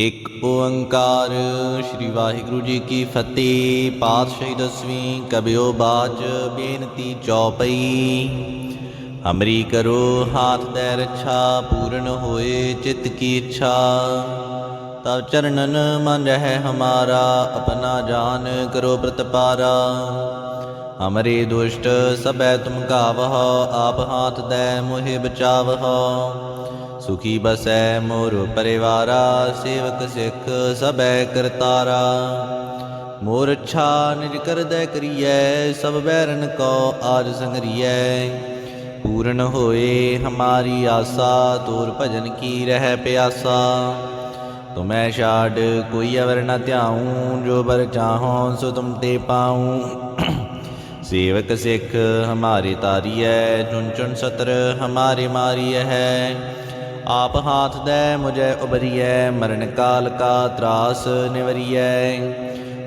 ਇਕ ਓੰਕਾਰ, ਸ੍ਰੀ ਵਾਹਿਗੁਰੂ ਜੀ ਕੀ ਫਤਿਹ। ਪਾਤਸ਼ਾਹੀ ਦਸਵੀਂ ਕਬਿਓ ਬਾਜ, ਬੇਨਤੀ ਚੌਪਈ। ਹਮਰੀ ਕਰੋ, ਹਾਥ ਦੇ ਰੱਛਾ ਪੂਰਨ ਹੋਏ ਚਿਤ ਕੀ ਇੱਛਾ। ਤਬ ਚਰਨਨ ਮਨ ਰਹਿ ਹਮਾਰਾ, ਆਪਣਾ ਜਾਨ ਕਰੋ ਪ੍ਰਤਪਾਰਾ ਹਮਰੇ ਦੁਸ਼ਟ ਸਭੈ ਤੁਮ ਕਾਵਹੁ, ਆਪ ਹਾਥ ਦੇ ਮੋਹਿ ਬਚਾਵਹੁ। ਸੁਖੀ ਬਸੈ ਮੋਰ ਪਰਿਵਾਰਾ, ਸੇਵਕ ਸਿੱਖ ਸਬੈ ਕਰਤਾਰਾ। ਮੋਰ ਅੱਛਾ ਨਿਜ ਕਰਦੈ ਕਰੀਐ, ਸਭ ਬੈਰਨ ਕੋ ਆਜ ਸੰਗਰੀਐ। ਪੂਰਨ ਹੋਏ ਹਮਾਰੀ ਆਸਾ, ਤੋਰ ਭਜਨ ਕੀ ਰਹਿ ਪਿਆਸਾ। ਤੁਮੈ ਛਾੜ ਕੋਈ ਅਵਰ ਨ ਧਿਆਉ, ਜੋ ਬਰ ਚਾਹੋ ਸੋ ਤੁਮ ਤੇ ਪਾਉ। ਸੇਵਕ ਸਿੱਖ ਹਮਾਰੇ ਤਾਰੀਐ ਚੁਨ ਚੁਣ ਸਤਰ ਹਮਾਰੇ ਮਾਰੀਐ ਹੈ। ਆਪ ਹਾਥ ਦੈ ਮੁਝੈ ਉਬਰੀਐ ਮਰਨ ਕਾਲ ਕਾ ਤਰਾਸ ਨਿਵਰੀਐ।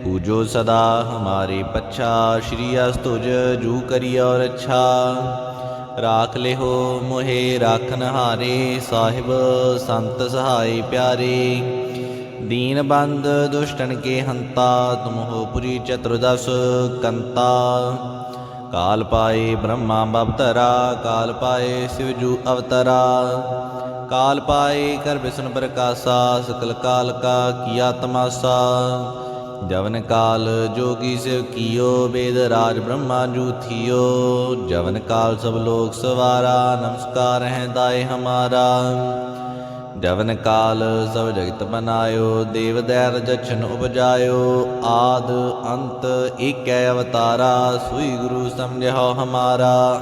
ਪੂਜੋ ਸਦਾ ਹਮਾਰੇ ਪੱਛਾ, ਸ਼੍ਰੀ ਅਸਤੁਜ ਜੂ ਕਰੀ ਔਰ ਅੱਛਾ। ਰਾਖ ਲਿਹੋ ਮੋਹਿ ਰਾਖਨ ਹਾਰੇ ਸਾਹਿਬ ਸੰਤ ਸਹਾਈ ਪਿਆਰੇ। ਦੀਨ ਬੰਦ ਦੁਸ਼ਟਨ ਕੇ ਹੰਤਾ ਤੁਮ ਹੋ ਪੁਰੀ ਚਤੁਰਦਸ ਕੰਤਾ। ਕਾਲ ਪਾਏ ਬ੍ਰਹਮਾ ਬਵਤਰਾ ਕਾਲ ਪਾਏ ਸ਼ਿਵ ਜੂ ਅਵਤਰਾ। ਕਾਲ ਪਾਏ ਕਰ ਬਿਸ਼ਨ ਪ੍ਰਕਾਸ਼ਾ ਸਕਲ ਕਾਲ ਕਾ ਕੀਆ ਤਮਾਸਾ। ਜਵਨ ਕਾਲ ਜੋਗੀ ਸਿਵ ਕੀਓ, ਵੇਦ ਰਾਜ ਬ੍ਰਹਮਾ ਜੂ ਥਿਓ ਜਵਨ ਕਾਲ ਸਭ ਲੋਕ ਸਵਾਰਾ, ਨਮਸਕਾਰ ਹੈ ਦਾਏ ਹਮਾਰਾ। ਜਵਨ ਕਾਲ ਸਭ ਜਗਤ ਬਨਾਇਓ, ਦੇਵ ਦੈਰ ਜਛਨ ਉਪਜਾਇਓ। ਆਦ ਅੰਤ ਏਕੈ ਅਵਤਾਰਾ, ਸੋਈ ਗੁਰੂ ਸਮਝਿਓ ਹਮਾਰਾ।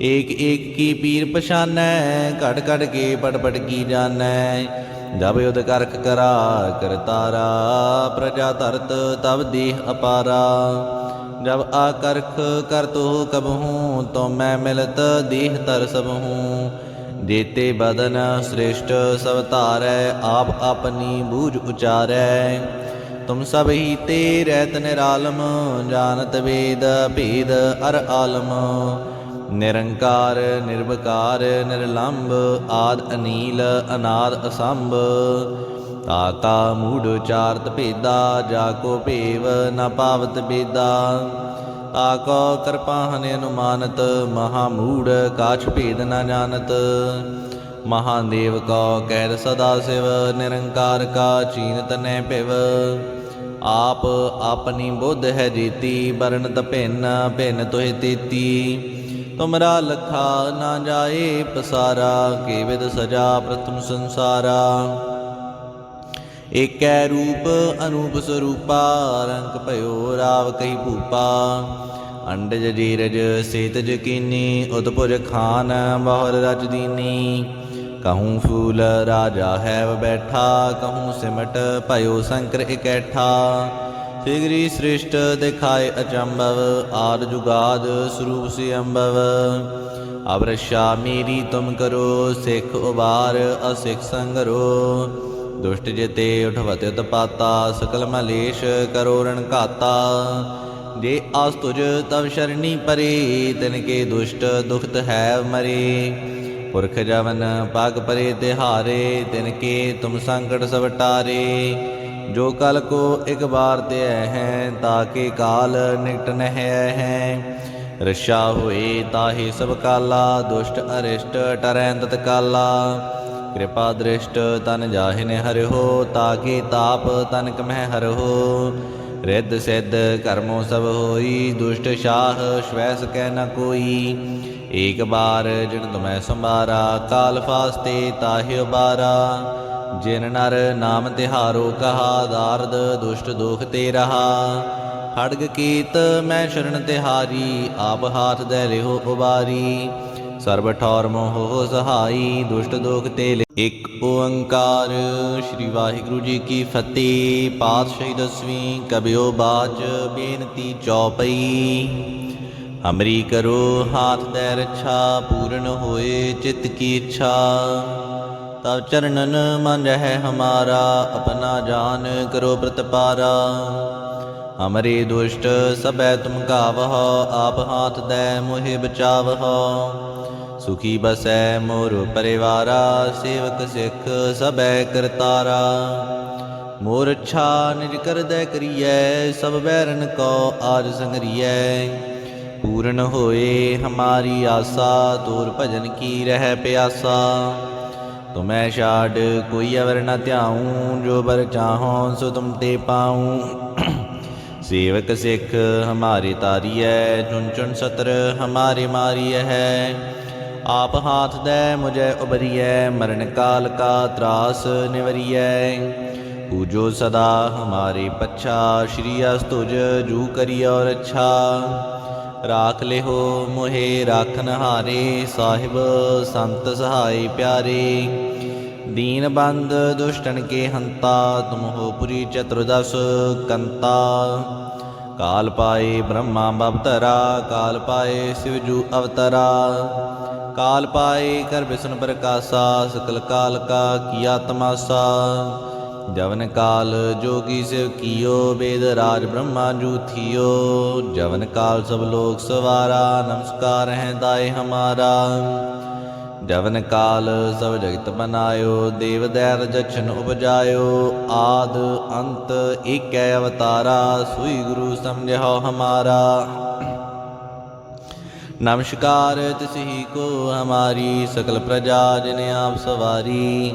ਏਕ ਏਕ ਕੀ ਪੀਰ ਪਛਾਨੈ, ਘੜ ਘੜ ਕੇ ਪੜ ਪੜ ਕੀ ਜਾਣੈ। ਜਬ ਯੁਧ ਕਰਖ ਕਰਾ ਕਰਤਾਰਾ ਪ੍ਰਜਾ ਧਰਤ ਤਬ ਦੇਹ ਅਪਾਰਾ। ਜਬ ਆਕਰਖ ਕਰਤੋ ਕਬਹੂ ਤੋ ਮੈਂ ਮਿਲਤ ਦੇਹ ਤਰ ਹੂੰ। ਜੇਤੇ ਬਦਨ ਸ੍ਰੇਸ਼ਟ ਸਭ ਧਾਰੈ, ਆਪ ਆਪਣੀ ਬੂਝ ਉਚਾਰੈ। ਤੁਮ ਸਭ ਹੀ ਤੇ ਰਹਿਤ ਨਿਰਾਲਮ, ਜਾਣਤ ਵੇਦ ਭੇਦ ਅਰ ਆਲਮ। ਨਿਰੰਕਾਰ, ਨਿਰਵਕਾਰ, ਨਿਰਲੰਭ, ਆਦ ਅਨੀਲ, ਅਨਾਦ ਅਸੰਭ। ਤਾਕਾ ਮੂੜ ਚਾਰਤ ਭੇਦਾ, ਜਾ ਕੋ ਭੇਵ ਨ ਪਾਵਤ ਬੇਦਾ ਤਾਕੋ ਕਿਰਪਾਹਨ ਅਨੁਮਾਨਤ, ਮਹਾ ਮੂੜ ਕਾਛ ਭੇਦ ਨ ਜਾਣਤ। ਮਹਾਦੇਵ ਕੋ ਕਹਿ ਸਦਾ ਸਿਵ, ਨਿਰੰਕਾਰ ਕਾ ਚੀਨਤ ਨੈ ਭਿਵ। ਆਪ ਆਪਣੀ ਬੁੱਧ ਹੈ ਜੀਤੀ, ਬਰਨਤ ਭਿੰਨ ਭਿੰਨ ਤੋਹਿ ਤੇਤੀ। ਤੁਮਰਾ ਲਖਾ ਨਾ ਜਾਏ ਪਸਾਰਾ, ਕੇਵਿਦ ਸਜਾ ਪ੍ਰਥਮ ਸੰਸਾਰਾ। ਏਕੈ ਰੂਪ ਅਨੂਪ ਸਰੂਪਾ, ਰੰਗ ਭਇਓ ਰਾਵ ਕਹੀ ਭੂਪਾ। ਅੰਡਜ ਜੀਰਜ ਸੇਤਜ ਕੀਨੀ ਉਦਪੁਰ ਖਾਨ ਬਹੁਰ ਰਜ ਦੀਨੀ। ਕਹੂੰ ਫੂਲ ਰਾਜਾ ਹੈ ਬੈਠਾ, ਕਹੂੰ ਸਿਮਟ ਭਇਓ ਸ਼ੰਕਰ ਇਕੈਠਾ। ਫਿਗਰੀ ਸ੍ਰਿਸ਼ਟ ਦਿਖਾਏ ਅਚੰਭਵ, ਆਦ ਜੁਗਾਦ ਸਰੂਪ ਸੇ ਅੰਭਵ ਅਬਰਸ਼ਾ ਮੇਰੀ ਤੁਮ ਕਰੋ, ਸਿੱਖ ਉਬਾਰ ਅਸਿੱਖ ਸੰਗਰੋ। ਦੁਸ਼ਟ ਜਿਤੇ ਉਠਵਤ ਉਤਪਾਤਾ ਸਕਲ ਮਲੇਸ਼ ਕਰੋ ਰਣ ਘਾਤਾ। ਜੇ ਆਸ ਤੁਜ ਤਵ ਸ਼ਰਣੀ ਪਰੇ, ਤਿਨ ਕੇ ਦੁਸ਼ਟ ਦੁਖਤ ਹੈ ਮਰੇ। ਪੁਰਖ ਜਵਨ, ਪਗ ਪਰੇ ਤਿਹਾਰੇ, ਤਿਨ ਕੇ ਤੁਮ ਸੰਕਟ ਸਭ ਟਾਰੇ ਜੋ ਕਲ ਕੋ ਇਕ ਬਾਰ ਤੇ ਹੈ ਤਾਕੇ ਕਾਲ ਨਿਕਟ ਨਹਿ ਹੈ ਰਸ਼ਾ ਹੋਏ ਤਾਹੀ ਸਭ ਕਾਲਾ, ਦੁਸ਼ਟ ਅਰਿਸ਼ਟ ਟਰੈ ਤਤਕਾਲਾ। ਕਿਰਪਾ ਦ੍ਰਿਸ਼ਟ ਤਨ ਜਾਹਿਨੇ ਹਰਿਓ ਤਾਕੇ ਤਾਪ ਤਨ ਕਮਹਿ ਹਰਿਓ ਰਿੱਧ ਸਿੱਧ ਕਰਮੋ ਸਭ ਹੋਈ, ਦੁਸ਼ਟ ਸ਼ਾਹ ਸ਼ਵੈਸ ਸਕੈ ਨ ਕੋਈ। ਏਕ ਬਾਰ ਜਿਨ ਤੁਮੈ ਸੰਭਾਰਾ, ਕਾਲ ਫਾਸਤੇ ਤਾਹਿ ਉਬਾਰਾ। ਜਿਨ ਨਰ ਨਾਮ ਤਿਹਾਰੋ ਕਹਾ, ਦਾਰਦ ਦੁਸ਼ਟ ਦੁਖ ਤੇ ਰਹਾ। ਖੜਗ ਕੀਤ ਮੈਂ ਸ਼ਰਨ ਤਿਹਾਰੀ, ਆਪ ਹਾਥ ਦੇ ਲਿਓ ਉਬਾਰੀ। ਸਰਬ ਠੌਰ ਮੋਹ ਸਹਾਈ, ਦੁਸ਼ਟ ਦੋਖ ਤੇ ਇੱਕ ਓੰਕਾਰ, ਸ੍ਰੀ ਵਾਹਿਗੁਰੂ ਜੀ ਕੀ ਫਤਿਹ। ਪਾਤਸ਼ਾਹੀ ਦਸਵੀਂ ਕਬਿਓ ਬਾਚ, ਬੇਨਤੀ ਚੌਪਈ। ਹਮਰੀ ਕਰੋ, ਹਾਥ ਦੇ ਰੱਛਾ, ਪੂਰਨ ਹੋਏ ਚਿਤ ਕੀ ਇੱਛਾ। ਤਬ ਚਰਨਨ ਮਨ ਰਹਿ ਹਮਾਰਾ, ਆਪਣਾ ਜਾਨ ਕਰੋ ਪ੍ਰਤਪਾਰਾ ਹਮਰੇ ਦੁਸ਼ਟ ਸਬੈ ਤੁਮ ਕਾਵਹ, ਆਪ ਹਾਥ ਦੈ ਮੋਹਿ ਬਚਾਵਹ। ਸੁਖੀ ਬਸੈ ਮੋਰ ਪਰਿਵਾਰਾ, ਸੇਵਕ ਸਿੱਖ ਸਬੈ ਕਰਤਾਰਾ। ਮੋਰ ਅੱਛਾ ਨਿਜ ਕਰਦੈ ਕਰੀਐ, ਸਭ ਬੈਰਨ ਕੋ ਆਜ ਸੰਗਰੀਐ। ਪੂਰਨ ਹੋਏ ਹਮਾਰੀ ਆਸਾ, ਤੋਰ ਭਜਨ ਕੀ ਰਹਿ ਪਿਆਸਾ। ਤੁਮੈ ਛਾੜ, ਕੋਈ ਅਵਰ ਨ ਧਿਆਉ, ਜੋ ਬਰ ਚਾਹੋ, ਸੋ ਤੁਮ ਤੇ ਪਾਉ। ਸੇਵਕ ਸਿੱਖ, ਹਮਾਰੇ ਤਾਰੀਐ ਚੁਨ ਚੁਨ ਸਤਰ, ਹਮਾਰੇ ਮਾਰੀਐ ਹੈ। ਆਪ ਹਾਥ ਦੇ, ਮੁਝੈ ਉਬਰੀਐ ਮਰਨ ਕਾਲ ਕਾ ਤਰਾਸ ਨਿਵਰੀਐ। ਪੂਜੋ ਸਦਾ ਹਮਾਰੇ ਪੱਛਾ, ਸ਼੍ਰੀ ਅਸਤੁਜ, ਜੂ ਕਰੀ ਔਰ ਅੱਛਾ। ਰਾਖ ਲਿਹੋ ਮੋਹੇ ਰਾਖਨ ਹਾਰੇ ਸਾਹਿਬ ਸੰਤ ਸਹਾਈ ਪਿਆਰੇ। ਦੀਨ ਬੰਦ ਦੁਸ਼ਟਨ ਕੇ ਹੰਤਾ, ਤੁਮ ਹੋ ਪੁਰੀ ਚਤੁਰਦਸ ਕੰਤਾ। ਕਾਲ ਪਾਏ ਬ੍ਰਹਮਾ ਬਵਤਰਾ ਕਾਲ ਪਾਏ ਸਿਵਜੂ ਅਵਤਰਾ। ਕਾਲ ਪਾਏ ਕਰ ਵਿਸ਼ਨ ਪ੍ਰਕਾਸ਼ਾ, ਸਕਲ ਕਾਲ ਕਾ ਕੀਆ ਤਮਾਸਾ ਜਵਨ ਕਾਲ ਜੋਗੀ ਸਿਵ ਕੀਓ ਵੇਦ ਰਾਜ ਬ੍ਰਹਮਾ ਜੂ ਜਵਨ ਕਾਲ ਸਭ ਲੋਕ ਸਵਾਰਾ, ਨਮਸਕਾਰ ਹੈ ਦਾਏ ਹਮਾਰਾ। ਜਵਨ ਕਾਲ ਸਭ ਜਗਤ ਬਨਾਇਓ ਦੇਵ ਦੈਰ ਜਛਨ ਉਪਜਾਇਓ। ਆਦ ਅੰਤ ਏਕੈ ਅਵਤਾਰਾ, ਸੂਈ ਗੁਰੂ ਸਮਝਿਓ ਹਮਾਰਾ। ਨਮਸਕਾਰ ਤਿਸਹੀ ਕੋ ਹਮਾਰੀ, ਸਕਲ ਪ੍ਰਜਾ ਜਿਨ ਆਪ ਸਵਾਰੀ।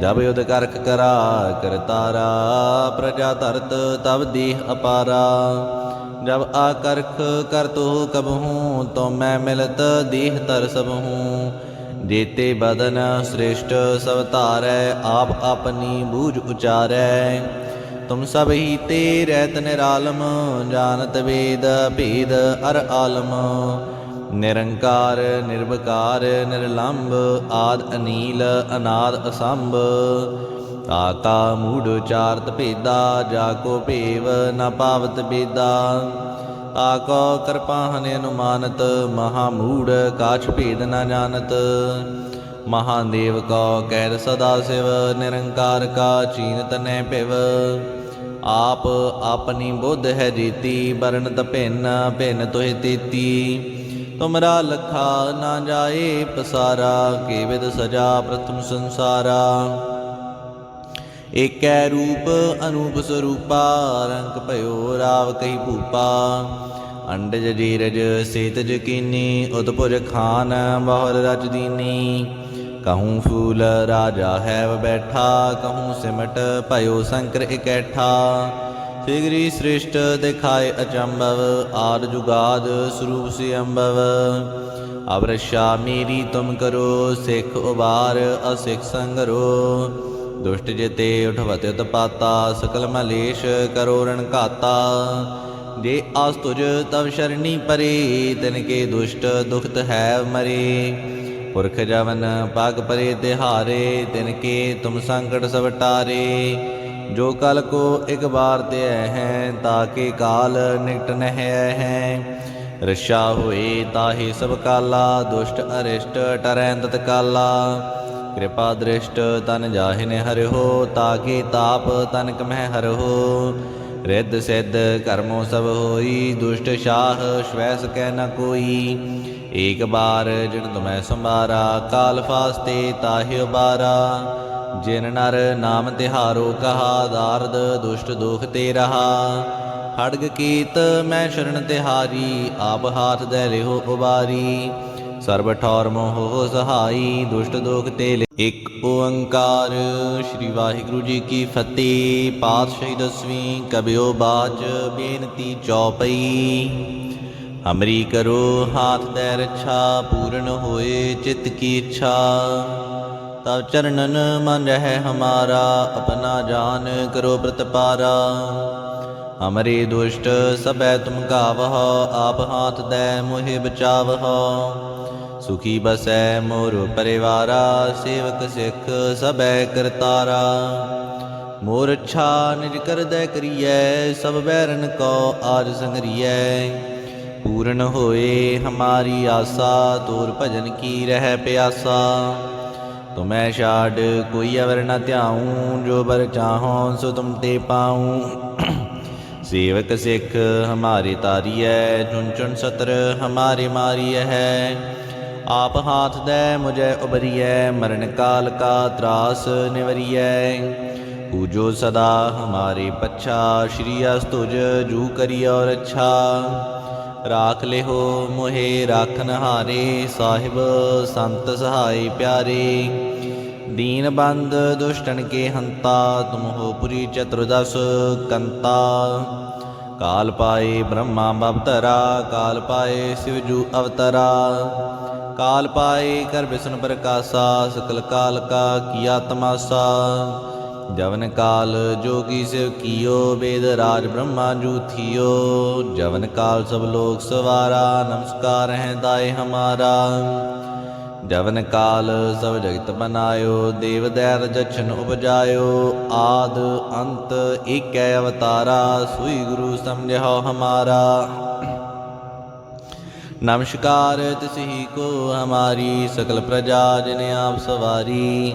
ਜਬ ਯੁਧ ਕਰਖ ਕਰਾ ਕਰਤਾਰਾ ਪ੍ਰਜਾ ਧਰਤ ਤਬ ਦੇਹ ਅਪਾਰਾ। ਜਬ ਆਕਰਖ ਕਰਤੋ ਕਬਹੂ, ਤੋ ਮੈਂ ਮਿਲਤ ਦੇਹ ਤਰ ਸਭਹੂ। ਜੇਤੇ ਬਦਨ ਸ੍ਰੇਸ਼ਟ ਸਭ ਧਾਰੈ, ਆਪ ਆਪਣੀ ਬੂਝ ਉਚਾਰੈ। ਤੁਮ ਸਭ ਹੀ ਤੇ ਰਹਿਤ ਨਿਰਾਲਮ ਜਾਣਤ ਵੇਦ ਭੇਦ ਅਰ ਆਲਮ। ਨਿਰੰਕਾਰ, ਨਿਰਵਕਾਰ, ਨਿਰਲੰਭ, ਆਦ ਅਨੀਲ, ਅਨਾਦ ਅਸੰਭ। ਤਾਕਾ ਮੂੜ ਚਾਰਤ ਭੇਦਾ, ਜਾ ਕੋ ਭੇਵ ਨ ਪਾਵਤ ਬੇਦਾ। ਤਾਕੋ ਕਿਰਪਾਹਨ ਅਨੁਮਾਨਤ, ਮਹਾ ਮੂੜ ਕਾਛ ਭੇਦ ਨ ਜਾਣਤ। ਮਹਾਦੇਵ ਕੋ ਕਹਿ ਸਦਾ ਸਿਵ, ਨਿਰੰਕਾਰ ਕਾ ਚੀਨਤ ਨੈ ਭਿਵ। ਆਪ ਆਪਣੀ ਬੁੱਧ ਹੈ ਜੀਤੀ ਬਰਨਤ ਭਿੰਨ ਭਿੰਨ ਤੋਹਿ ਤੀਤੀ। ਤੁਮਰਾ ਲਖਾ ਨਾ ਜਾਏ ਪਸਾਰਾ ਕੇਵਿਦ ਸਜਾ ਪ੍ਰਥਮ ਸੰਸਾਰਾ। ਏਕੈ ਰੂਪ ਅਨੂਪ ਸਰੂਪਾ ਰੰਗ ਭਇਓ ਰਾਵ ਕਹੀ ਭੂਪਾ। ਅੰਡਜ ਜੀਰਜ ਸੇਤਜ ਕੀਨੀ ਉਤਪੁਰ ਖਾਨ ਬਹੁਰ ਰਚ ਦੀਨੀ। ਕਹੂੰ ਫੂਲ ਰਾਜਾ ਹੈ ਬੈਠਾ, ਕਹੂੰ ਸਿਮਟ ਭਇਓ ਸੰਕਰ ਇਕੈਠਾ। ਫਿਗਰੀ ਸ੍ਰਿਸ਼ਟ ਦਿਖਾਏ ਅਚੰਭਵ, ਆਦ ਜੁਗਾਦ ਸਰੂਪ ਸੇ ਅੰਭਵ ਅਵਰਸ਼ਾ ਮੇਰੀ ਤੁਮ ਕਰੋ, ਸਿੱਖ ਉਬਾਰ ਅਸਿੱਖ ਸੰਗਰੋ। ਦੁਸ਼ਟ ਜਿਤੇ ਉਠਵਤ ਉਤਪਾਤਾ ਸਕਲ ਮਲੇਸ਼ ਕਰੋ ਰਣ ਘਾਤਾ ਜੇ ਆਸ ਤੁਜ ਤਵ ਸ਼ਰਣੀ ਪਰੇ, ਤਿਨ ਕੇ ਦੁਸ਼ਟ ਦੁਖਤ ਹੈ ਮਰੇ। ਪੁਰਖ ਜਵਨ ਪਗ ਪਰੇ ਤਿਹਾਰੇ, ਤਿਨ ਕੇ ਤੁਮ ਸੰਕਟ ਸਭ ਟਾਰੇ ਜੋ ਕਲ ਕੋ ਇਕ ਬਾਰ ਤੇ ਹੈ ਤਾਕੇ ਕਾਲ ਨਿਕਟ ਨਹਿ ਹੈ। ਰਸ਼ਾ ਹੋਏ ਤਾਹੀ ਸਭ ਕਾਲਾ, ਦੁਸ਼ਟ ਅਰਿਸ਼ਟ ਟਰੈ ਤਤ ਕਾਲਾ। ਕਿਰਪਾ ਦ੍ਰਿਸ਼ਟ ਤਨ ਜਾਹਿਨੇ ਹਰਿਓ ਤਾਕੇ ਤਾਪ ਤਨ ਕਮਹਿ ਹਰਿਓ ਰਿੱਧ ਸਿੱਧ ਕਰਮੋ ਸਭ ਹੋਈ, ਦੁਸ਼ਟ ਸ਼ਾਹ ਸ਼ਵੈਸ ਕਹਿ ਨ ਕੋਈ। ਏਕ ਬਾਰ ਜਿਨ ਤੁਮੈ ਸੰਭਾਰਾ, ਕਾਲ ਫਾਸਤੇ ਤਾਹਿ ਬਾਰਾ ਜਿਨ ਨਰ ਨਾਮ ਤਿਹਾਰੋ ਕਹਾ ਦਾਰਦ ਦੁਸ਼ਟ ਦੁਖ ਤੇ ਰਹਾ। ਖੜਗ ਕੀਤ ਮੈਂ ਸ਼ਰਨ ਤਿਹਾਰੀ, ਆਪ ਹਾਥ ਦੇ ਲਿਹੋ ਉਬਾਰੀ। ਸਰਬ ਠੌਰ ਮੋਹ ਸਹਾਈ, ਦੁਸ਼ਟ ਦੋਖ ਤੇ ਇੱਕ ਓੰਕਾਰ ਸ੍ਰੀ ਵਾਹਿਗੁਰੂ ਜੀ ਕੀ ਫਤਿਹ। ਪਾਤਸ਼ਾਹੀ ਦਸਵੀਂ ਕਬਿਓ ਬਾਚ, ਬੇਨਤੀ ਚੌਪਈ। ਹਮਰੀ ਕਰੋ, ਹਾਥ ਦੇ ਰੱਛਾ, ਪੂਰਨ ਹੋਏ ਚਿਤ ਕੀ ਇੱਛਾ। ਤਵ ਚਰਨਨ ਮਨ ਰਹਿ ਹਮਾਰਾ, ਆਪਣਾ ਜਾਨ ਕਰੋ ਪ੍ਰਤਪਾਰਾ ਹਮਰੇ ਦੁਸ਼ਟ ਸਭੈ ਤੁਮ ਗਾਵਹ, ਆਪ ਹਾਥ ਦੇ ਮੋਹਿ ਬਚਾਵਹ। ਸੁਖੀ ਬਸੈ ਮੋਰ ਪਰਿਵਾਰਾ, ਸੇਵਕ ਸਿੱਖ ਸਭੈ ਕਰਤਾਰਾ। ਮੋਰ ਛਾ ਨਿਜ ਕਰਦੈ ਕਰੀਐ, ਸਭ ਬੈਰਨ ਕੋ ਆਜ ਸੰਗਰੀਐ। ਪੂਰਨ ਹੋਏ ਹਮਾਰੀ ਆਸਾ, ਤੋਰ ਭਜਨ ਕੀ ਰਹਿ ਪਿਆਸਾ। ਤੁਮੈ ਛਾੜ, ਕੋਈ ਅਵਰ ਨ ਧਿਆਉ, ਜੋ ਬਰ ਚਾਹੋ ਸੋ ਤੁਮ ਤੇ ਪਾਉ। ਸੇਵਕ ਸਿੱਖ, ਹਮਾਰੇ ਤਾਰੀਐ ਚੁਨ ਚੁਨ ਸਤਰ, ਹਮਾਰੇ ਮਾਰੀਐ ਹੈ। ਆਪ ਹਾਥ ਦੇ, ਮੁਝੈ ਉਬਰੀਐ ਮਰਨ ਕਾਲ ਕਾ ਤਰਾਸ ਨਿਵਰੀਐ। ਪੂਜੋ ਸਦਾ ਹਮਾਰੇ ਪੱਛਾ, ਸ਼੍ਰੀ ਅਸਤੁਜ, ਜੂ ਕਰੀ ਔਰ ਅੱਛਾ। ਰਾਖ ਲਿਹੋ ਮੋਹੇ ਰਾਖਨ ਹਾਰੇ, ਸਾਹਿਬ ਸੰਤ ਸਹਾਈ ਪਿਆਰੇ। ਦੀਨ ਬੰਦ ਦੁਸ਼ਟਨ ਕੇ ਹੰਤਾ, ਤੁਮ ਹੋ ਪੁਰੀ ਚਤੁਰਦਸ ਕੰਤਾ। ਕਾਲ ਪਾਏ ਬ੍ਰਹਮਾ ਬਵਤਰਾ ਕਾਲ ਪਾਏ ਸਿਵਜੂ ਅਵਤਰਾ। ਕਾਲ ਪਾਏ ਕਰ ਬਿਸ਼ਨ ਪ੍ਰਕਾਸ਼ਾ, ਸਕਲ ਕਾਲ ਕਾ ਕੀਆ ਤਮਾਸਾ ਜਵਨ ਕਾਲ ਜੋਗੀ ਸਿਵ ਕੀਓ, ਬੇਦ ਰਾਜ ਬ੍ਰਹਮਾ ਜੂਥਿਓ ਜਵਨ ਕਾਲ ਸਭ ਲੋਕ ਸਵਾਰਾ, ਨਮਸਕਾਰ ਹੈ ਦਾਏ ਹਮਾਰਾ। ਜਵਨ ਕਾਲ ਸਭ ਜਗਤ ਬਨਾਇਓ, ਦੇਵ ਦੈਰ ਜਛਨ ਉਪਜਾਇਓ। ਆਦ ਅੰਤ ਏਕੈ ਅਵਤਾਰਾ, ਸੂਈ ਗੁਰੂ ਸਮਝਿਓ ਹਮਾਰਾ। ਨਮਸਕਾਰ ਤਿਸਹੀ ਕੋ ਹਮਾਰੀ, ਸਕਲ ਪ੍ਰਜਾ ਜਿਨ ਆਪ ਸਵਾਰੀ।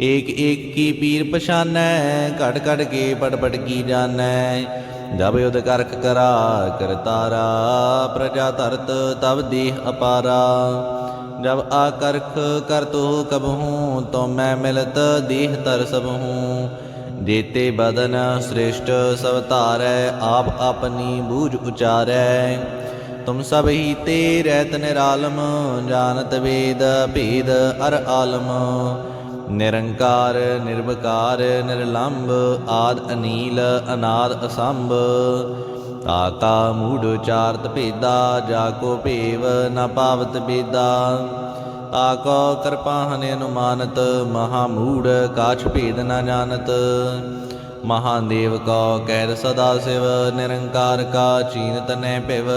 ਏਕ ਏਕ ਕੀ ਪੀਰ ਪਛਾਨੈ ਘਟ ਘਟ ਕੇ ਪਟ ਪਟ ਕੀ ਜਾਣੈ। ਜਬ ਉਦ ਕਰਖ ਕਰਾ ਕਰਤਾਰਾ ਪ੍ਰਜਾ ਧਰਤ ਤਬ ਦੇਹ ਅਪਾਰਾ। ਜਬ ਆ ਕਰਖ ਆਕਰਖ ਕਰਤੋ ਕਬਹੂ, ਤੋ ਮੈਂ ਮਿਲਤ ਦੇਹ ਤਰ ਸਬਹੂ ਜੇਤੇ ਬਦਨ ਸ੍ਰੇਸ਼ਟ ਸਭ ਧਾਰੈ, ਆਪ ਆਪਣੀ ਬੂਝ ਉਚਾਰੈ। ਤੁਮ ਸਭ ਹੀ ਤੇ ਰਹਿਤ ਨਿਰਾਲਮ ਜਾਣਤ ਵੇਦ ਭੇਦ ਅਰ ਆਲਮ। ਨਿਰੰਕਾਰ, ਨਿਰਵਕਾਰ, ਨਿਰਲੰਭ, ਆਦ ਅਨੀਲ, ਅਨਾਦ ਅਸੰਭ। ਤਾਕਾ ਮੂੜ ਚਾਰਤ ਭੇਦਾ, ਜਾ ਕੋ ਭੇਵ ਨ ਪਾਵਤ ਬੇਦਾ ਤਾਕੋ ਕਿਰਪਾਹਨ ਅਨੁਮਾਨਤ, ਮਹਾ ਮੂੜ ਕਾਛ ਭੇਦ ਨ ਜਾਣਤ। ਮਹਾਦੇਵ ਕੋ ਕਹਿਰ ਸਦਾ ਸਿਵ, ਨਿਰੰਕਾਰ ਕਾ ਚੀਨਤ ਨੈ ਭਿਵ।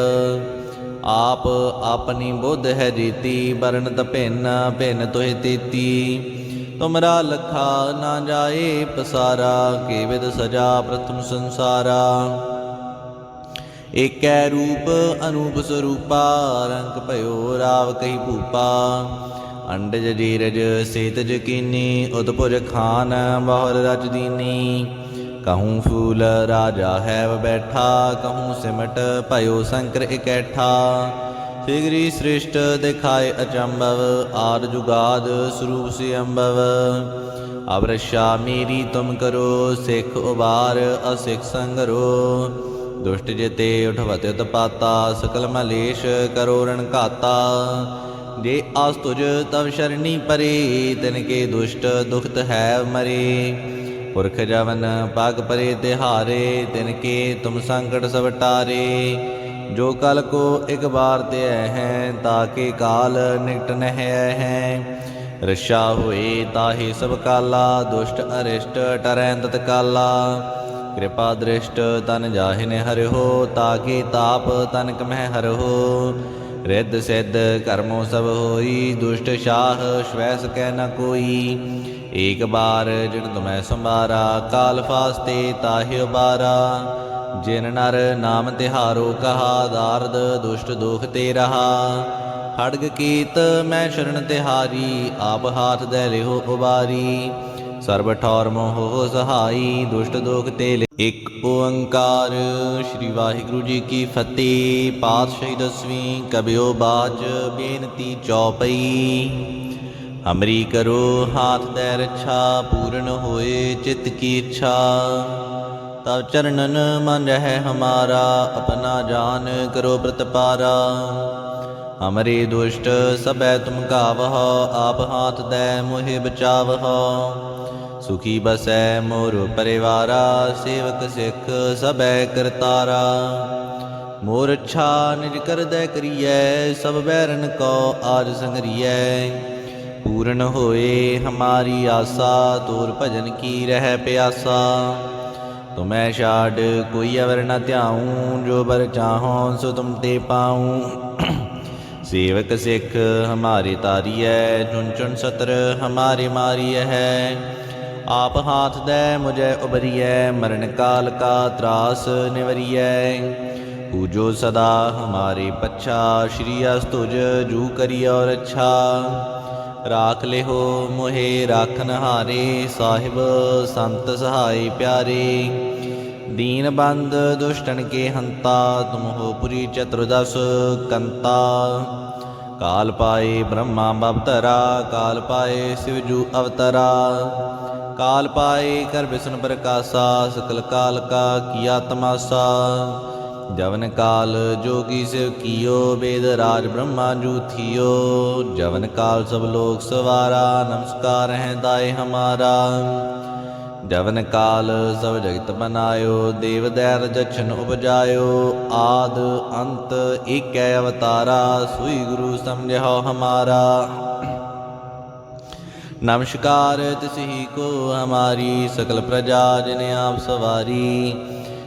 ਆਪ ਆਪਣੀ ਬੁੱਧ ਹੈ ਜੀਤੀ, ਬਰਨਤ ਭਿੰਨ ਭਿੰਨ ਤੋਹਿ ਤੇਤੀ। ਤੁਮਰਾ ਲਖਾ ਨਾ ਜਾਏ ਪਸਾਰਾ, ਕੇਵਿਦ ਸਜਾ ਪ੍ਰਥਮ ਸੰਸਾਰਾ। ਏਕੈ ਰੂਪ ਅਨੂਪ ਸਰੂਪਾ, ਰੰਗ ਭਇਓ ਰਾਵ ਕਹੀ ਭੂਪਾ। ਅੰਡਜ ਜੀਰਜ ਸੇਤਜ ਕੀਨੀ ਉਦਪੁਜ ਖਾਨ ਬਹੁਰ ਰਜ ਦੀਨੀ। ਕਹੂੰ ਫੂਲ ਰਾਜਾ ਹੈ ਬੈਠਾ, ਕਹੂੰ ਸਿਮਟ ਭਇਓ ਸੰਕਰ ਇਕੈਠਾ। ਸਿਗਰੀ ਸ੍ਰਿਸ਼ਟ ਦਿਖਾਏ ਅਚੰਭਵ, ਆਦ ਜੁਗਾਦ ਸਰੂਪ ਸੇ ਅੰਭਵ ਅਬ ਰਸ਼ਾ ਮੇਰੀ ਤੁਮ ਕਰੋ, ਸਿੱਖ ਉਬਾਰ ਅਸਿੱਖ ਸੰਗਰੋ। ਦੁਸ਼ਟ ਜਿਤੇ ਉਠਵਤ ਤਪਾਤਾ, ਸਕਲ ਮਲੇਸ਼ ਕਰੋ ਰਣ ਘਾਤਾ। ਜੇ ਆਸ ਤੁਜ ਤਵ ਸ਼ਰਣੀ ਪਰੇ, ਤਿਨ ਕੇ ਦੁਸ਼ਟ ਦੁਖਤ ਹੈ ਮਰੇ। ਪੁਰਖ ਜਵਨ, ਪਗ ਪਰੇ ਤਿਹਾਰੇ, ਤਿਨ ਕੇ ਤੁਮ ਸੰਕਟ ਸਵਟਾਰੇ। ਜੋ ਕਲ ਕੋ ਇਕ ਬਾਰ ਤੇ ਹੈ ਤਾਕੇ ਕਾਲ ਨਿਕਟ ਨਹਿ ਹੈ। ਰਸ਼ਾ ਹੋਏ ਤਾਹੇ ਸਭ ਕਾਲਾ, ਦੁਸ਼ਟ ਅਰਿਸ਼ਟ ਟਰੈ ਤਤ ਕਾਲਾ। ਕਿਰਪਾ ਦ੍ਰਿਸ਼ਟ ਤਨ ਜਾਹਿਨੇ ਹਰਿਓ ਤਾਕੇ ਤਾਪ ਤਨ ਕਮਹਿ ਹਰਿਓ ਰਿੱਧ ਸਿੱਧ ਕਰਮੋ ਸਭ ਹੋਈ, ਦੁਸ਼ਟ ਸ਼ਾਹ ਸ਼ਵੈਸ ਕਹਿ ਨ ਕੋਈ। ਏਕ ਬਾਰ ਜਿਨ ਤੁਮੈ ਸੰਭਾਰਾ, ਕਾਲ ਫਾਸਤੇ ਤਾਹਿ ਬਾਰਾ ਜਿਨ ਨਰ ਨਾਮ ਤਿਹਾਰੋ ਕਹਾ, ਦਾਰਦ ਦੁਸ਼ਟ ਦੁਖ ਤੇ ਰਹਾ। ਖੜਗ ਕੀਤ ਮੈਂ ਸ਼ਰਨ ਤਿਹਾਰੀ, ਆਪ ਹਾਥ ਦੇ ਲਿਓ ਉਬਾਰੀ ਸਰਬ ਠੌਰ ਮੋਹ ਸਹਾਈ, ਦੁਸ਼ਟ ਦੋਖ ਤੇ ਇੱਕ ਓੰਕਾਰ, ਸ੍ਰੀ ਵਾਹਿਗੁਰੂ ਜੀ ਕੀ ਫਤਿਹ। ਪਾਤਸ਼ਾਹੀ ਦਸਵੀਂ, ਕਬਿਓ ਬਾਜ, ਬੇਨਤੀ ਚੌਪਈ। ਹਮਰੀ ਕਰੋ, ਹਾਥ ਦੇ ਰੱਛਾ, ਪੂਰਨ ਹੋਏ ਚਿਤ ਕੀ ਇੱਛਾ। ਤਬ ਚਰਨਨ ਮਨ ਰਹਿ ਹਮਾਰਾ, ਆਪਣਾ ਜਾਨ ਕਰੋ ਪ੍ਰਤਪਾਰਾ ਹਮਰੇ ਦੁਸ਼ਟ ਸਭੈ ਤੁਮ ਕਾਵਹ ਆਪ ਹਾਥ ਦੇ ਮੋਹਿ ਬਚਾਵਹ। ਸੁਖੀ ਬਸੈ ਮੋਰ ਪਰਿਵਾਰਾ, ਸੇਵਕ ਸਿੱਖ ਸਭੈ ਕਰਤਾਰਾ। ਮੋਰ ਅੱਛਾ ਨਿਜ ਕਰਦੈ ਕਰੀਐ, ਸਭ ਬੈਰਨ ਕੋ ਆਜ ਸੰਗਰੀਐ। ਪੂਰਨ ਹੋਏ ਹਮਾਰੀ ਆਸਾ, ਤੋਰ ਭਜਨ ਕੀ ਰਹਿ ਪਿਆਸਾ। ਤੁਮੈ ਛਾੜ, ਕੋਈ ਅਵਰ ਨ ਧਿਆਉ, ਜੋ ਬਰ ਚਾਹੋ, ਸੋ ਤੁਮ ਤੇ ਪਾਉ। ਸੇਵਕ ਸਿੱਖ, ਹਮਾਰੇ ਤਾਰੀਐ ਚੁਨ ਚੁਨ ਸਤਰ, ਹਮਾਰੇ ਮਾਰੀਐ ਹੈ। ਆਪ ਹਾਥ ਦੇ, ਮੁਝੇ ਉਬਰੀਐ ਮਰਨ ਕਾਲ ਕਾ ਤਰਾਸ ਨਿਵਰੀਐ। ਪੂਜੋ ਸਦਾ ਹਮਾਰੇ ਪੱਛਾ, ਸ਼੍ਰੀ ਅਸਤੁਜ, ਜੂ ਕਰੀ ਔਰ ਅੱਛਾ। ਰਾਖ ਲਿਹੋ ਮੋਹਿ ਰਾਖਨ ਹਾਰੇ, ਸਾਹਿਬ ਸੰਤ ਸਹਾਈ ਪਿਆਰੇ। ਦੀਨ ਬੰਦ ਦੁਸ਼ਟਨ ਕੇ ਹੰਤਾ, ਤੁਮ ਹੋ ਪੁਰੀ ਚਤੁਰਦਸ ਕੰਤਾ। ਕਾਲ ਪਾਏ ਬ੍ਰਹਮਾ ਬਵਤਰਾ, ਕਾਲ ਪਾਏ ਸਿਵਜੂ ਅਵਤਰਾ। ਕਾਲ ਪਾਏ ਕਰ ਵਿਸ਼ਨ ਪ੍ਰਕਾਸ਼ਾ, ਸਕਲ ਕਾਲ ਕਾ ਕੀਆ ਤਮਾਸਾ ਜਵਨ ਕਾਲ ਜੋਗੀ ਸਿਵ ਕੀਓ, ਵੇਦ ਰਾਜ ਬ੍ਰਹਮਾ ਜੂ ਜਵਨ ਕਾਲ ਸਭ ਲੋਕ ਸਵਾਰਾ, ਨਮਸਕਾਰ ਹੈ ਦਾਏ ਹਮਾਰਾ। ਜਵਨ ਕਾਲ ਸਭ ਜਗਤ ਬਨਾਇਓ ਦੇਵ ਦੈਰ ਜਛਨ ਉਪਜਾਇਓ। ਆਦ ਅੰਤ ਏਕੈ ਅਵਤਾਰਾ, ਸੂਈ ਗੁਰੂ ਸਮਝਿਓ ਹਮਾਰਾ। ਨਮਸਕਾਰ ਤਿਸਹੀ ਕੋ ਹਮਾਰੀ, ਸਕਲ ਪ੍ਰਜਾ ਜਿਨ ਆਪ ਸਵਾਰੀ।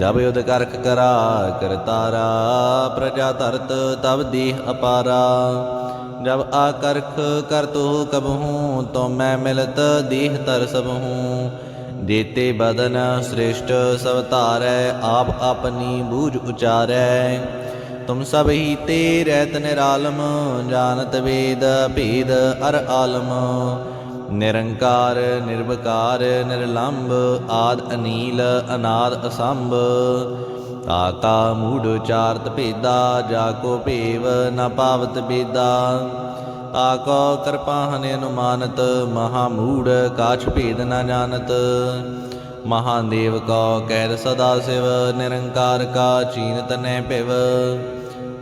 ਜਬ ਯੁਧ ਕਰਖ ਕਰਾ ਕਰਤਾਰਾ ਪ੍ਰਜਾ ਧਰਤ ਤਬ ਦੇਹ ਅਪਾਰਾ। ਜਬ ਆ ਕਰਖ ਆਕਰਖ ਕਰਤੋ ਕਬਹੂ, ਤੋ ਮੈਂ ਮਿਲਤ ਦੇਹ ਤਰ ਸਬਹੂ ਜੇਤੇ ਬਦਨ ਸ੍ਰੇਸ਼ਟ ਸਭ ਧਾਰੈ, ਆਪ ਆਪਣੀ ਬੂਝ ਉਚਾਰੈ। ਤੁਮ ਸਭ ਹੀ ਤੇ ਰਹਿਤ ਨਿਰਾਲਮ ਜਾਣਤ ਵੇਦ ਭੇਦ ਅਰ ਆਲਮ। ਨਿਰੰਕਾਰ, ਨਿਰਵਕਾਰ, ਨਿਰਲੰਭ, ਆਦ ਅਨੀਲ, ਅਨਾਦ ਅਸੰਭ। ਤਾਕਾ ਮੂੜ ਚਾਰਤ ਭੇਦਾ, ਜਾ ਕੋ ਭੇਵ ਨ ਪਾਵਤ ਬੇਦਾ। ਤਾਕੋ ਕਿਰਪਾਹਨ ਅਨੁਮਾਨਤ, ਮਹਾ ਮੂੜ ਕਾਛ ਭੇਦ ਨ ਜਾਣਤ। ਮਹਾਦੇਵ ਕੋ ਕੈਰ ਸਦਾ ਸਿਵ, ਨਿਰੰਕਾਰ ਕਾ ਚੀਨਤ ਨੈ ਭਿਵ।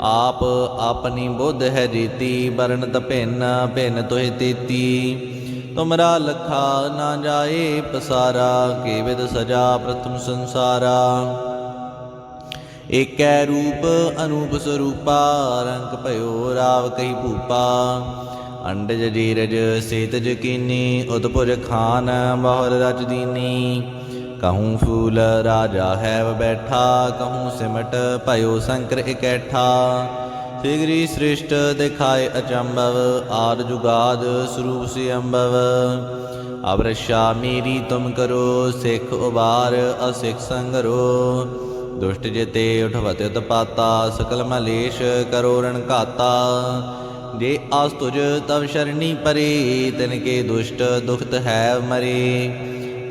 ਆਪ ਆਪਣੀ ਬੁੱਧ ਹੈ ਜੀਤੀ, ਬਰਨਤ ਭਿੰਨ ਭਿੰਨ ਤੋਹਿ ਤੇਤੀ। ਤੁਮਰਾ ਲਖਾ ਨਾ ਜਾਏ ਪਸਾਰਾ, ਕੇਵਿਦ ਸਜਾ ਪ੍ਰਥਮ ਸੰਸਾਰਾ। ਏਕੈ ਰੂਪ ਅਨੂਪ ਸਰੂਪਾ, ਰੰਗ ਭਇਓ ਰਾਵ ਕਹੀ ਭੂਪਾ। ਅੰਡਜ ਜੀਰਜ ਸੇਤਜ ਕੀਨੀ ਉਦਪੁਰ ਖਾਨ ਬਹੁਰ ਰਚ ਦੀਨੀ। ਕਹੂੰ ਫੂਲ ਰਾਜਾ ਹੈ ਬੈਠਾ, ਕਹੂੰ ਸਿਮਟ ਭਇਓ ਸ਼ੰਕਰ ਇਕੈਠਾ। ਫਿਗਰੀ ਸ੍ਰਿਸ਼ਟ ਦਿਖਾਏ ਅਚੰਭਵ, ਆਦ ਜੁਗਾਦ ਸਰੂਪ ਸੇ ਅੰਭਵ ਅਬਰਸ਼ਾ ਮੇਰੀ ਤੁਮ ਕਰੋ, ਸਿੱਖ ਉਬਾਰ ਅਸਿੱਖ ਸੰਗਰੋ। ਦੁਸ਼ਟ ਜਿਤੇ ਉਠਵਤ ਉਤਪਾਤਾ ਸਕਲ ਮਲੇਸ਼ ਕਰੋ ਰਣ ਘਾਤਾ। ਜੇ ਆਸ ਤੁਜ ਤਵ ਸ਼ਰਣੀ ਪਰੇ, ਤਿਨ ਕੇ ਦੁਸ਼ਟ ਦੁਖਤ ਹੈ ਮਰੇ।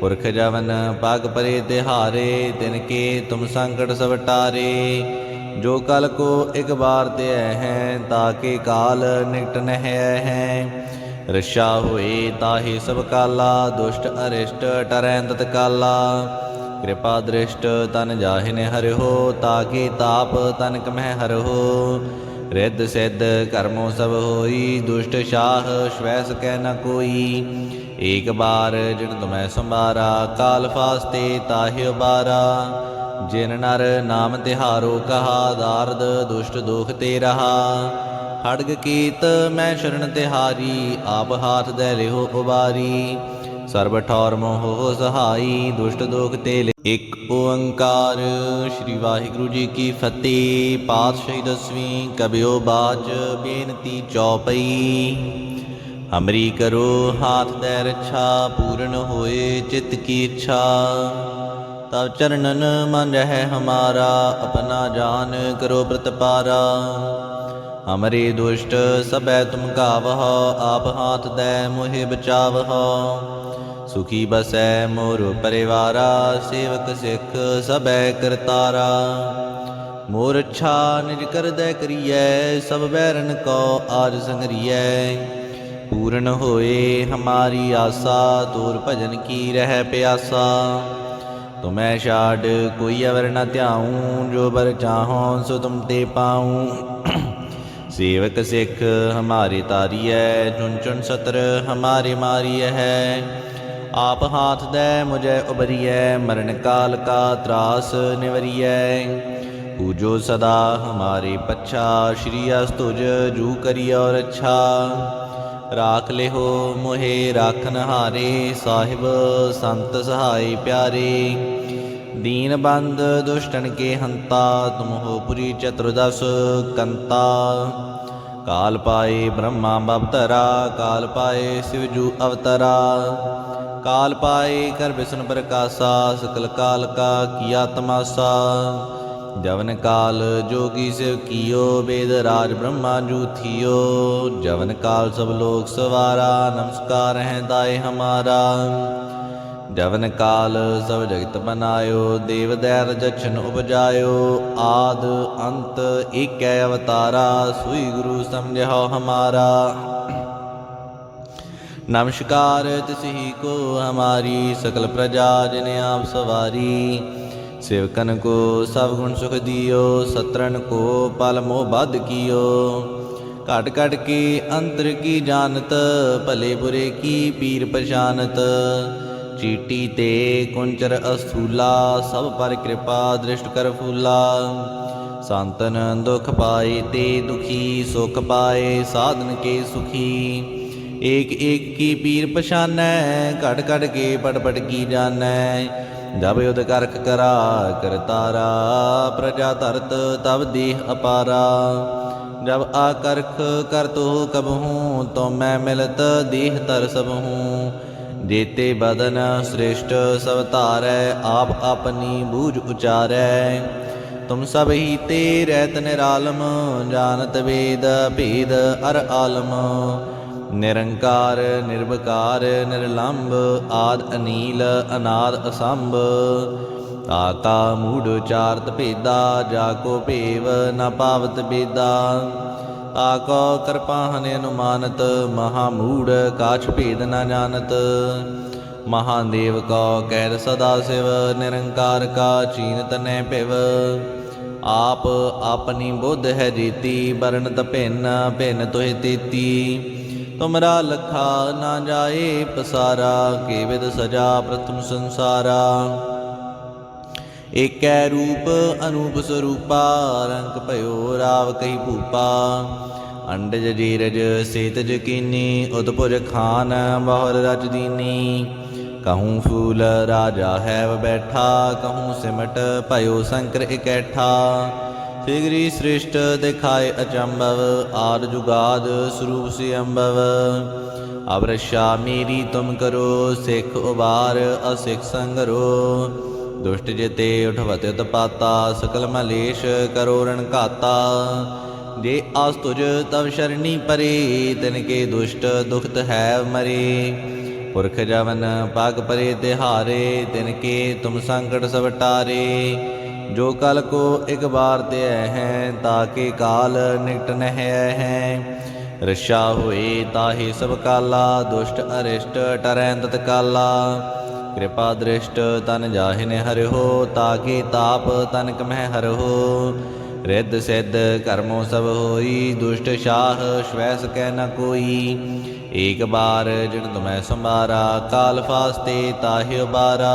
ਪੁਰਖ ਜਵਨ, ਪਗ ਪਰੇ ਤਿਹਾਰੇ, ਤਿਨ ਕੇ ਤੁਮ ਸੰਕਟ ਸਭ ਟਾਰੇ ਜੋ ਕਲ ਕੋ ਇਕ ਬਾਰ ਤੇ ਹੈ ਤਾਕੇ ਕਾਲ ਨਿਕਟ ਨਹਿ ਹੈ। ਰਸ਼ਾ ਹੋਏ ਤਾਹੀ ਸਭ ਕਾਲਾ, ਦੁਸ਼ਟ ਅਰਿਸ਼ਟ ਟਰੈ ਤਤਕਾਲਾ। ਕਿਰਪਾ ਦ੍ਰਿਸ਼ਟ ਤਨ ਜਾਹਿਨੇ ਹਰਿਓ ਤਾਕੇ ਤਾਪ ਤਨ ਕਮਹਿ ਹਰਿਓ ਰਿੱਧ ਸਿੱਧ ਕਰਮੋ ਸਭ ਹੋਈ, ਦੁਸ਼ਟ ਸ਼ਾਹ ਸ਼ਵੈ ਸਕੈ ਨ ਕੋਈ। ਏਕ ਬਾਰ ਜਿਨ ਤੁਮੈ ਸੰਭਾਰਾ, ਕਾਲ ਫਾਸਤੇ ਤਾਹਿ ਉਬਾਰਾ। ਜਿਨ ਨਰ ਨਾਮ ਤਿਹਾਰੋ ਕਹਾ, ਦਾਰਦ ਦੁਸ਼ਟ ਦੁਖ ਤੇ ਰਹਾ। ਖੜਗ ਕੀਤ ਮੈਂ ਸ਼ਰਨ ਤਿਹਾਰੀ, ਆਪ ਹਾਥ ਦੇ ਲਿਓ ਉਬਾਰੀ। ਸਰਬ ਠੌਰ ਮੋਹ ਸਹਾਈ, ਦੁਸ਼ਟ ਦੋਖ ਤੇ ਇੱਕ ਓੰਕਾਰ, ਸ੍ਰੀ ਵਾਹਿਗੁਰੂ ਜੀ ਕੀ ਫਤਿਹ। ਪਾਤਸ਼ਾਹੀ ਦਸਵੀਂ ਕਬਿਓ ਬਾਚ ਬੇਨਤੀ ਚੌਪਈ। ਹਮਰੀ ਕਰੋ, ਹਾਥ ਦੇ ਰੱਛਾ, ਪੂਰਨ ਹੋਏ ਚਿਤ ਕੀ ਇੱਛਾ। ਤਬ ਚਰਨਨ ਮਨ ਰਹਿ ਹਮਾਰਾ, ਆਪਣਾ ਜਾਨ ਕਰੋ ਪ੍ਰਤਪਾਰਾ ਹਮਰੇ ਦੁਸ਼ਟ ਸਬੈ ਤੁਮ ਗਾਵਹ ਆਪ ਹਾਥ ਦੈ ਮੋਹਿ ਬਚਾਵਹ। ਸੁਖੀ ਬਸੈ ਮੋਰ ਪਰਿਵਾਰਾ, ਸੇਵਕ ਸਿੱਖ ਸਬੈ ਕਰਤਾਰਾ। ਮੋਰ ਅੱਛਾ ਨਿਜ ਕਰਦੈ ਕਰੀਐ, ਸਭ ਬੈਰਨ ਕੋ ਆਜ ਸੰਗਰੀਐ। ਪੂਰਨ ਹੋਏ ਹਮਾਰੀ ਆਸਾ, ਤੋਰ ਭਜਨ ਕੀ ਰਹਿ ਪਿਆਸਾ। ਤੁਮੈ ਛਾੜ, ਕੋਈ ਅਵਰ ਨ ਧਿਆਉ, ਜੋ ਬਰ ਚਾਹੋ, ਸੋ ਤੁਮ ਤੇ ਪਾਉ। ਸੇਵਕ ਸਿੱਖ, ਹਮਾਰੇ ਤਾਰੀਐ ਚੁਨ ਚੁਨ ਸਤਰ, ਹਮਾਰੇ ਮਾਰੀਐ ਹੈ। ਆਪ ਹਾਥ ਦੇ, ਮੁਝੈ ਉਬਰੀਐ ਮਰਨ ਕਾਲ ਕਾ ਤਰਾਸ ਨਿਵਰੀਐ। ਪੂਜੋ ਸਦਾ ਹਮਾਰੇ ਪੱਛਾ, ਸ਼੍ਰੀ ਅਸਤੁਜ, ਜੂ ਕਰੀ ਔਰ ਅੱਛਾ। ਰਾਖ ਲਿਹੋ ਮੋਹੇ ਰਾਖਨ ਹਾਰੇ, ਸਾਹਿਬ ਸੰਤ ਸਹਾਈ ਪਿਆਰੇ। ਦੀਨ ਬੰਦ ਦੁਸ਼ਟਨ ਕੇ ਹੰਤਾ, ਤੁਮ ਹੋ ਪੁਰੀ ਚਤੁਰਦਸ ਕੰਤਾ। ਕਾਲ ਪਾਏ ਬ੍ਰਹਮਾ ਬਵਤਰਾ ਕਾਲ ਪਾਏ ਸਿਵਜੂ ਅਵਤਰਾ। ਕਾਲ ਪਾਏ ਕਰ ਵਿਸ਼ਨ ਪ੍ਰਕਾਸ਼ਾ, ਸਕਲ ਕਾਲ ਕਾ ਕੀਆ ਤਮਾਸਾ ਜਵਨ ਕਾਲ ਜੋਗੀ ਸਿਵ ਕੀਓ, ਵੇਦ ਰਾਜ ਬ੍ਰਹਮਾ ਜੂ ਜਵਨ ਕਾਲ ਸਭ ਲੋਕ ਸਵਾਰਾ, ਨਮਸਕਾਰ ਹੈ ਦਾਏ ਹਮਾਰਾ। ਜਵਨ ਕਾਲ ਸਭ ਜਗਤ ਬਨਾਇਓ ਦੇਵ ਦੈਰ ਜਛਨ ਉਪਜਾਇਓ। ਆਦ ਅੰਤ ਏਕੈ ਅਵਤਾਰਾ, ਸੂਈ ਗੁਰੂ ਸਮਝਾਓ ਹਮਾਰਾ। ਨਮਸਕਾਰ ਤਿਸਹੀ ਕੋ ਹਮਾਰੀ, ਸਕਲ ਪ੍ਰਜਾ ਜਿਨ ਆਪ ਸਵਾਰੀ। سیوکن کو سب گن سکھ دیو سترن کو پل مو بد کیو کٹ کٹ کے انتر کی جانت پلے برے کی پیر پشانت چیٹی تے کنچر اصولا سب پر کرپا درشٹ کر فولا سانتن دکھ پائے تے دکھی سکھ پائے سادن کے سکھی ایک ایک کی پیر پچھانے کٹ کٹ کے پٹ پٹ کی جانے ਜਬ ਯੁਧ ਕਰਖ ਕਰਾ ਕਰਤਾਰਾ ਪ੍ਰਜਾ ਧਰਤ ਤਬ ਦੇਹ ਅਪਾਰਾ। ਜਬ ਆਕਰਖ ਕਰਤੋ ਕਬਹੂ, ਤੋ ਮੈਂ ਮਿਲਤ ਦੇਹ ਤਰ ਸਬਹੂ ਜੇਤੇ ਬਦਨ ਸ੍ਰੇਸ਼ਟ ਸਭ ਧਾਰੈ, ਆਪ ਆਪਣੀ ਬੂਝ ਉਚਾਰੈ। ਤੁਮ ਸਭ ਹੀ ਤੇ ਰਹਿਤ ਨਿਰਾਲਮ ਜਾਣਤ ਵੇਦ ਭੇਦ ਅਰ ਆਲਮ। ਨਿਰੰਕਾਰ, ਨਿਰਵਕਾਰ, ਨਿਰਲੰਭ, ਆਦ ਅਨੀਲ, ਅਨਾਦ ਅਸੰਭ। ਤਾਕਾ ਮੂੜ, ਚਾਰਤ ਭੇਦਾ, ਜਾ ਕੋ ਭੇਵ, ਨ ਪਾਵਤ ਬੇਦਾ ਤਾਕੋ ਕਿਰਪਾਹਨ ਅਨੁਮਾਨਤ, ਮਹਾ ਮੂੜ, ਕਾਛ ਭੇਦ ਨ ਜਾਣਤ। ਮਹਾਦੇਵ ਕੋ ਕਹਿ ਸਦਾ ਸਿਵ, ਨਿਰੰਕਾਰ ਕਾ ਚੀਨਤ ਨੈ ਭਿਵ। ਆਪ ਆਪਣੀ ਬੁੱਧ ਹੈ ਜੀਤੀ ਬਰਨਤ ਭਿੰਨ ਭਿੰਨ ਤੋਹਿ ਤੇਤੀ। ਤੁਮਰਾ ਲਖਾ ਨਾ ਜਾਏ ਪਸਾਰਾ, ਕੇਵਿਦ ਸਜਾ ਪ੍ਰਥਮ ਸੰਸਾਰਾ। ਏਕੈ ਰੂਪ ਅਨੂਪ ਸਰੂਪਾ, ਰੰਗ ਭਇਓ ਰਾਵ ਕਹੀ ਭੂਪਾ। ਅੰਡਜ ਜੀਰਜ ਸੇਤਜ ਕੀਨੀ ਉਤਪੁਜ ਖਾਨ ਬਹੁਰ ਰਚ ਦੀਨੀ। ਕਹੂੰ ਫੂਲ ਰਾਜਾ ਹੈ ਬੈਠਾ, ਕਹੂੰ ਸਿਮਟ ਭਇਓ ਸੰਕਰ ਇਕੈਠਾ। ਸਿਗਰੀ ਸ੍ਰਿਸ਼ਟ ਦਿਖਾਏ ਅਚੰਭਵ, ਆਦ ਜੁਗਾਦ ਸਰੂਪ ਸੇ ਅੰਭਵ ਅਵਰਸ਼ਾ ਮੇਰੀ ਤੁਮ ਕਰੋ, ਸਿੱਖ ਉਬਾਰ ਅਸਿੱਖ ਸੰਗਰੋ। ਦੁਸ਼ਟ ਜਿਤੇ ਉਠਵਤ ਤਪਾਤਾ, ਸਕਲ ਮਲੇਸ਼ ਕਰੋ ਰਣ ਘਾਤਾ ਜੇ ਆਸ ਤੁਜ ਤਵ ਸ਼ਰਣੀ ਪਰੇ, ਤਿਨ ਕੇ ਦੁਸ਼ਟ ਦੁਖਤ ਹੈ ਮਰੇ। ਪੁਰਖ ਜਵਨ ਪਗ ਪਰੇ ਤਿਹਾਰੇ, ਤਿਨ ਕੇ ਤੁਮ ਸੰਕਟ ਸਵਟਾਰੇ। ਜੋ ਕਲ ਕੋ ਇਕ ਬਾਰ ਤੇ ਹੈ ਤਾਕੇ ਕਾਲ ਨਿਕਟ ਨਹਿ ਹੈ। ਰਸ਼ਾ ਹੋਏ ਤਾਹੀ ਸਭ ਕਾਲਾ, ਦੁਸ਼ਟ ਅਰਿਸ਼ਟ ਟਰੈ ਤਤ ਕਾਲਾ। ਕਿਰਪਾ ਦ੍ਰਿਸ਼ਟ ਤਨ ਜਾਹਿਨੇ ਹਰਿਓ ਤਾਕੇ ਤਾਪ ਤਨ ਕਮਹਿ ਹਰਿਓ ਰਿੱਧ ਸਿੱਧ ਕਰਮੋ ਸਭ ਹੋਈ, ਦੁਸ਼ਟ ਸ਼ਾਹ ਸ਼ਵੈਸ ਕਹਿ ਨ ਕੋਈ। ਏਕ ਬਾਰ ਜਿਨ ਤੁਮੈ ਸੰਭਾਰਾ, ਕਾਲ ਫਾਸਤੇ ਤਾਹਿ ਬਾਰਾ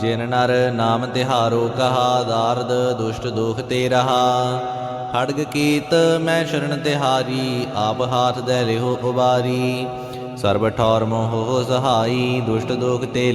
ਜਿਨ ਨਰ ਨਾਮ ਤਿਹਾਰੋ ਕਹਾ, ਦਾਰਦ ਦੁਸ਼ਟ ਦੁਖ ਤੇ ਰਹਾ। ਖੜਗ ਕੀਤ ਮੈਂ ਸ਼ਰਨ ਤਿਹਾਰੀ, ਆਪ ਹਾਥ ਦੇ ਲਿਹੋ ਉਬਾਰੀ। ਸਰਬ ਠੌਰ ਮੋਹ ਸਹਾਈ, ਦੁਸ਼ਟ ਦੁਖ ਤੇ